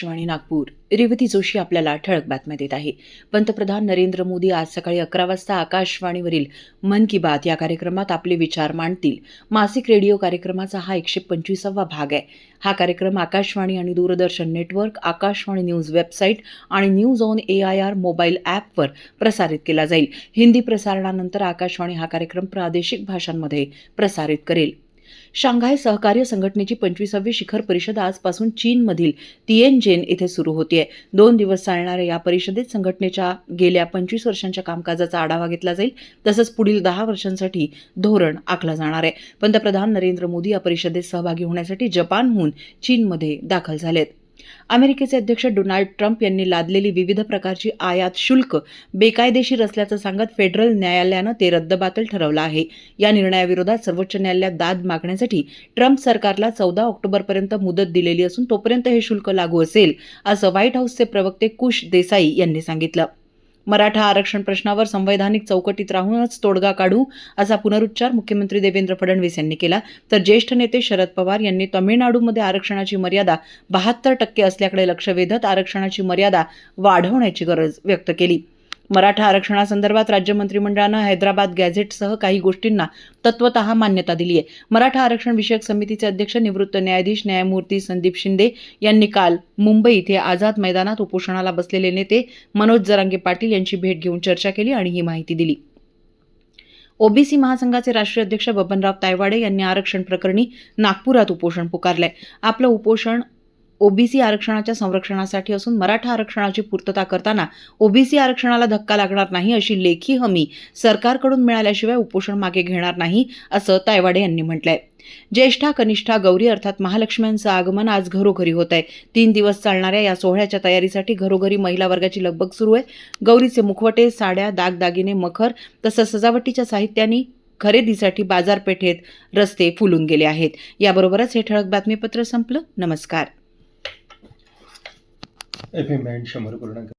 आकाशवाणी नागपूर. रेवती जोशी आपल्याला ठळक बातम्या देत आहे. पंतप्रधान नरेंद्र मोदी आज सकाळी अकरा वाजता आकाशवाणीवरील मन की बात या कार्यक्रमात आपले विचार मांडतील. मासिक रेडिओ कार्यक्रमाचा हा एकशे पंचवीसावा भाग आहे. हा कार्यक्रम आकाशवाणी आणि दूरदर्शन नेटवर्क आकाशवाणी न्यूज वेबसाईट आणि news on A I R mobile ॲपवर प्रसारित केला जाईल. हिंदी प्रसारणानंतर आकाशवाणी हा कार्यक्रम प्रादेशिक भाषांमध्ये प्रसारित करेल. शांघाय सहकार्य संघटनेची पंचवीसावी शिखर परिषद आजपासून चीनमधील तिएनजेन येथे सुरू होतीये. दोन दिवस चालणाऱ्या या परिषदेत संघटनेच्या गेल्या पंचवीस वर्षांच्या कामकाजाचा आढावा घेतला जाईल. तसंच पुढील दहा वर्षांसाठी धोरण आखलं जाणार आहे. पंतप्रधान नरेंद्र मोदी या परिषदेत सहभागी होण्यासाठी जपानहून चीनमध्ये दाखल झालेत. अमेरिकेचे अध्यक्ष डोनाल्ड ट्रम्प यांनी लादलेली विविध प्रकारची आयात शुल्क बेकायदेशीर असल्याचं सांगत फेडरल न्यायालयानं ते रद्दबातल ठरवलं आहे. या निर्णयाविरोधात सर्वोच्च न्यायालयात दाद मागण्यासाठी ट्रम्प सरकारला चौदा ऑक्टोबरपर्यंत मुदत दिलेली असून तोपर्यंत हे शुल्क लागू असेल असं व्हाईट हाऊसचे प्रवक्ते कुश देसाई यांनी सांगितलं. मराठा आरक्षण प्रश्नावर संवैधानिक चौकटीत राहूनच तोडगा काढू असा पुनरुच्चार मुख्यमंत्री देवेंद्र फडणवीस यांनी केला. तर ज्येष्ठ नेते शरद पवार यांनी तमिळनाडूमध्ये आरक्षणाची मर्यादा बहात्तर टक्के असल्याकडे लक्ष वेधत आरक्षणाची मर्यादा वाढवण्याची गरज व्यक्त केली. मराठा आरक्षणासंदर्भात राज्य मंत्रिमंडळानं हैदराबाद गॅझेटसह काही गोष्टींना तत्वतः मान्यता दिली आहे. मराठा आरक्षण विषयक समितीचे अध्यक्ष निवृत्त न्यायाधीश न्यायमूर्ती संदीप शिंदे यांनी काल मुंबई इथे आझाद मैदानात उपोषणाला बसलेले नेते मनोज जरांगे पाटील यांची भेट घेऊन चर्चा केली आणि ही माहिती दिली. ओबीसी महासंघाचे राष्ट्रीय अध्यक्ष बबनराव तायवाडे यांनी आरक्षण प्रकरणी नागपुरात उपोषण पुकारलंय. आपलं उपोषण ओबीसी आरक्षणाच्या संरक्षणासाठी असून मराठा आरक्षणाची पूर्तता करताना ओबीसी आरक्षणाला धक्का लागणार नाही अशी लेखी हमी सरकारकडून मिळाल्याशिवाय उपोषण मागे घेणार नाही असं तायवाडे यांनी म्हटलंय. ज्येष्ठा कनिष्ठा गौरी अर्थात महालक्ष्म्यांचं आगमन आज घरोघरी होत आहे. तीन दिवस चालणाऱ्या या सोहळ्याच्या तयारीसाठी घरोघरी महिला वर्गाची लगबग सुरू आहे. गौरीचे मुखवटे साड्या दागदागिने मखर तसंच सजावटीच्या साहित्यानी खरेदीसाठी बाजारपेठेत रस्ते फुलून गेले आहेत. याबरोबरच हे ठळक बातमीपत्र संपलं. नमस्कार. एफ एम बँड शंभर पूर्णांक